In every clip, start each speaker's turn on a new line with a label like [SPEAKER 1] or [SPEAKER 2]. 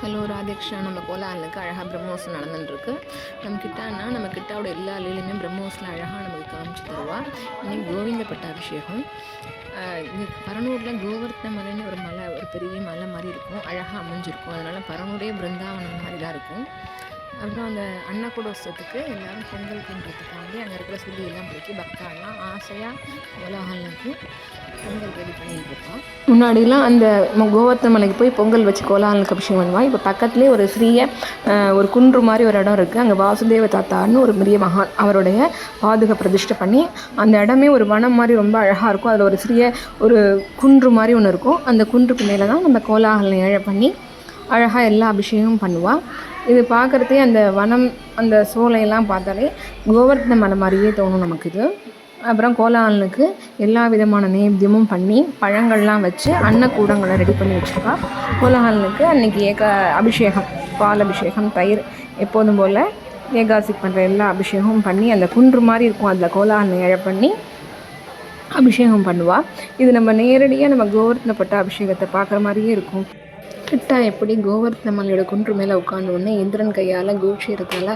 [SPEAKER 1] Hello ராதேக்ஷா நம்ம கோலாலுக்கு அழகாக பிரம்மோஸ் நடந்துட்டுருக்கு நம்ம கிட்டானா நம்ம கிட்டாவோட எல்லா லீலையுமே பிரம்மோஸில் அழகாக நமக்கு காமிச்சு தருவா. இன்னைக்கு கோவிந்த பட்டாபிஷேகம். இங்கே பரனூரில் கோவர்த்தன மலைன்னு ஒரு மலை ஒரு பெரிய மலை மாதிரி இருக்கும். அழகாக அமைஞ்சிருக்கும். அதனால் பரனூரே பிருந்தாவனம் மாதிரி தான் இருக்கும். அப்புறம் அந்த அன்னக்கூடோசத்துக்கு எல்லோரும் பொங்கல் பண்ணுறதுக்காண்டி அங்கே இருக்கிற சொல்லி பிடிக்கி பக்தாலாம் ஆசையாக கோலாகலுக்கு பொங்கல் ரெடி பண்ணிட்டு முன்னாடிலாம் அந்த ம- கோவர்த்தன மலைக்கு போய் பொங்கல் வச்சு கோலாலுக்கு அபிஷேகம் பண்ணுவான் இப்போ பக்கத்துலேயே ஒரு சிறிய ஒரு குன்று மாதிரி ஒரு இடம் இருக்குது அங்கே வாசுதேவ தாத்தான்னு ஒரு பெரிய மகான் அவருடைய பாதுகா பிரதிஷ்டை பண்ணி அந்த இடமே ஒரு வனம் மாதிரி ரொம்ப அழகாக இருக்கும். அதில் ஒரு சிறிய ஒரு குன்று மாதிரி ஒன்று இருக்கும். அந்த குன்றுக்கு மேலே தான் நம்ம கோலாகலம் ஏழை பண்ணி அழகாக எல்லா அபிஷேகமும் பண்ணுவாள் இது பார்க்குறதே அந்த வனம் அந்த சோலையெல்லாம் பார்த்தாலே கோவர்த்தன மலை மாதிரியே தோணும் நமக்கு இது. அப்புறம் கோலாலனுக்கு எல்லா விதமான நைவேத்தியமும் பண்ணி பழங்கள்லாம் வச்சு அன்னக்கூடங்களை ரெடி பண்ணி வச்சுருக்கா. கோலாகலனுக்கு அன்றைக்கி ஏக அபிஷேகம் பால் அபிஷேகம் தயிர் எப்போதும் போல் ஏகாசிக்கு பண்ணுற எல்லா அபிஷேகமும் பண்ணி அந்த குன்று மாதிரி இருக்கும் அதில் கோலாகலனை இழ பண்ணி அபிஷேகம் பண்ணுவாள் இது நம்ம நேரடியாக நம்ம கோவர்த்தனப்பட்ட அபிஷேகத்தை பார்க்குற மாதிரியே இருக்கும். கிட்டா எப்படி கோவர்த்தமலையோட குன்று மேலே உட்கார்ந்த உடனே இந்திரன் கையால் கோஷீரத்தால்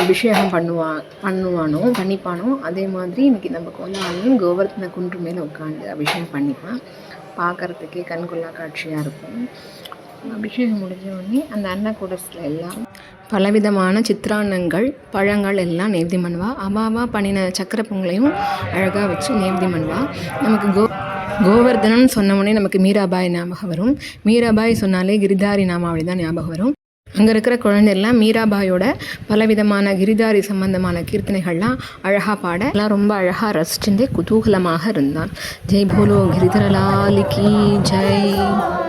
[SPEAKER 1] அபிஷேகம் பண்ணுவான் பண்ணுவானோ பண்ணிப்பானோ அதே மாதிரி இன்னைக்கு நம்ம கோலாலையும் கோவர்த்தன குன்று மேலே உட்காந்து அபிஷேகம் பண்ணிப்பான் பார்க்கறதுக்கே கண்கொள்ளா காட்சியாக இருக்கும். அபிஷேகம் முடிஞ்ச உடனே அந்த அன்னக்கூடத்தில் எல்லாம் பலவிதமான சித்திராண்ணங்கள் பழங்கள் எல்லாம் நேர்த்தி பண்ணுவா. அவாவா பண்ணின சக்கரை பொங்கலையும் அழகாக வச்சு நேர்த்தி பண்ணுவா. நமக்கு கோ கோவர்தனன் சொன்ன நமக்கு மீராபாய் ஞாபகம் வரும். மீராபாய் சொன்னாலே கிரிதாரி நாமாவளி தான் ஞாபகம் வரும். அங்கே இருக்கிற குழந்தைகள்லாம் மீராபாயோட பலவிதமான கிரிதாரி சம்பந்தமான கீர்த்தனைகள்லாம் அழகாக பாட எல்லாம் ரொம்ப அழகாக ரசிச்சுட்டே குதூகலமாக இருந்தான். ஜெய் போலோ கிரிதரலாலிக்கு ஜெய்.